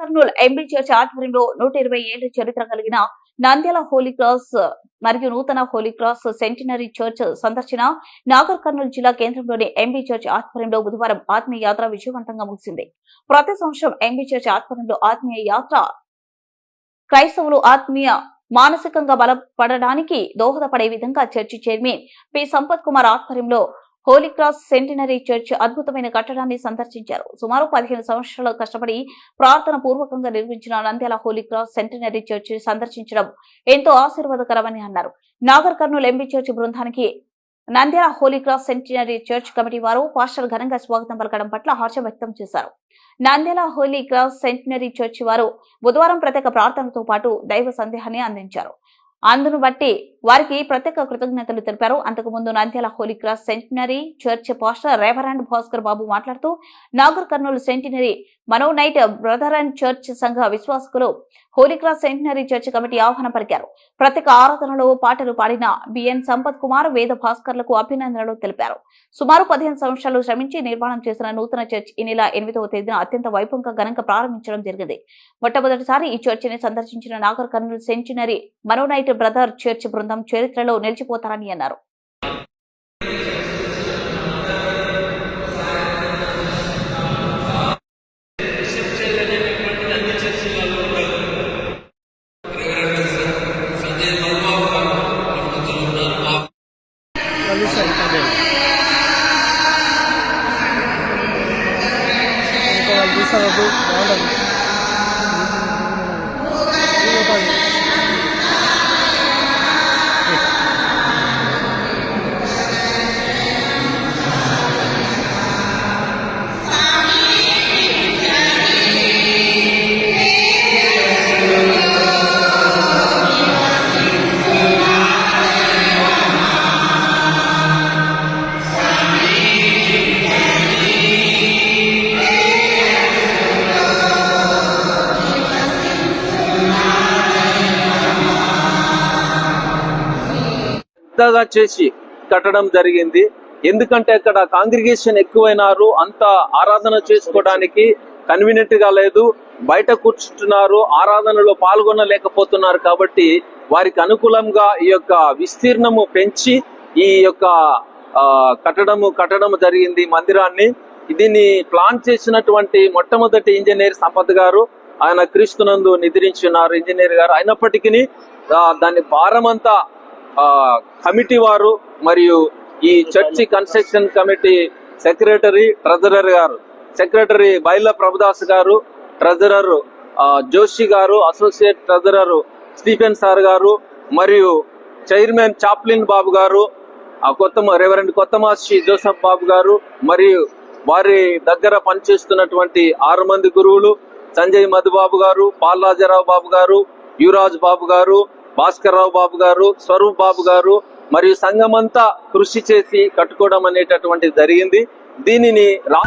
Kurnool MB church ఆధ్వర్యంలో నూట ఇరవై ఏళ్ళ చరిత్ర కలిగిన నంద్యాల హోలీ క్రాస్ మరియు నూతన హోలీ క్రాస్ సెంటినరీ చర్చ్ సందర్శన నాగర్ కర్నూలు జిల్లా కేంద్రంలోని ఎంబీ చర్చ్ ఆధ్వర్యంలో బుధవారం ఆత్మీయ యాత్ర విజయవంతంగా ముగిసింది. ప్రతి సంవత్సరం ఎంబీ చర్చ్ ఆధ్వర్యంలో ఆత్మీయ యాత్ర క్రైస్తవులు ఆత్మీయ మానసికంగా బలపడడానికి దోహదపడే విధంగా church chairman P. Sampath Kumar ఆధ్వర్యంలో హోలీ క్రాస్ సెంటినరీ చర్చ్ అద్భుతమైన కట్టడాన్ని సందర్శించారు. సుమారు పదిహేను సంవత్సరాలు కష్టపడి ప్రార్థన పూర్వకంగా నిర్మించిన Nandyal holy cross centenary church సందర్శించడం ఎంతో ఆశీర్వాదకరమని అన్నారు. నాగర్ కర్నూలు ఎంబీ చర్చ్ బృందానికి Nandyal holy cross centenary church committee వారు పాస్టర్ ఘనంగా స్వాగతం పలకడం పట్ల హర్షం వ్యక్తం చేశారు. Nandyal holy cross centenary church వారు బుధవారం ప్రత్యేక ప్రార్థనతో పాటు దైవ సందేహాన్ని అందించారు. అందును బట్టి వారికి ప్రత్యేక కృతజ్ఞతలు తెలిపారు. అంతకుముందు Nandyal holy cross centenary church pastor reverend Bhaskar Babu మాట్లాడుతూ Nagar Kurnool centenary Mennonite brother and church సంఘ విశ్వాసకులు holy cross centenary centenary church committee ఆహ్వానం పలికారు. ప్రత్యేక ఆరాధనలో పాటలు పాడిన బిఎన్ సంపత్ కుమార్ వేద భాస్కర్లకు అభినందనలు తెలిపారు. సుమారు పదిహేను సంవత్సరాలు శ్రమించి నిర్మాణం చేసిన నూతన చర్చ్ ఈ నెల ఎనిమిదవ తేదీన అత్యంత వైభవంగా ఘనంగా ప్రారంభించడం జరిగింది. మొట్టమొదటిసారి ఈ చర్చిని సందర్శించిన నాగర్ కర్నూలు మనో మనోనైట్ బ్రదర్ చర్చ్ బృందం చరిత్రలో నిలిచిపోతారని అన్నారు. ఇంకా వాళ్ళు చూస్తారు అప్పుడు బాగుంటుంది పెద్దగా చేసి కట్టడం జరిగింది. ఎందుకంటే అక్కడ కాంగ్రిగేషన్ ఎక్కువైనారు అంత ఆరాధన చేసుకోవడానికి కన్వీనియంట్గా లేదు. బయట కూర్చుంటున్నారు ఆరాధనలో పాల్గొనలేకపోతున్నారు కాబట్టి వారికి అనుకూలంగా ఈ యొక్క విస్తీర్ణము పెంచి ఈ యొక్క కట్టడము కట్టడం జరిగింది మందిరాన్ని. దీన్ని ప్లాన్ చేసినటువంటి మొట్టమొదటి ఇంజనీర్ సంపత్ గారు ఆయన క్రీస్తునందు నిద్రించున్నారు ఇంజనీర్ గారు. అయినప్పటికీ దాని భారం కమిటీ వారు మరియు ఈ church construction committee secretary treasurer garu secretary Baila Prabhudas garu treasurer Joshi గారు అసోసియేట్ ట్రెజరర్ స్టీఫెన్ సార్ గారు మరియు చైర్మన్ చాప్లిన్ బాబు గారు ఆ కొత్త రెవరెండ్ కొత్తమాసి జోసఫ్ బాబు గారు మరియు వారి దగ్గర పనిచేస్తున్నటువంటి ఆరు మంది గురువులు సంజయ్ మధుబాబు గారు పాల్రాజారావు బాబు గారు యువరాజ్ బాబు గారు భాస్కర్ రావు బాబు గారు స్వరూప్ బాబు గారు మరియు సంఘమంతా కృషి చేసి కట్టుకోవడం అనేటటువంటిది జరిగింది. దీనిని రా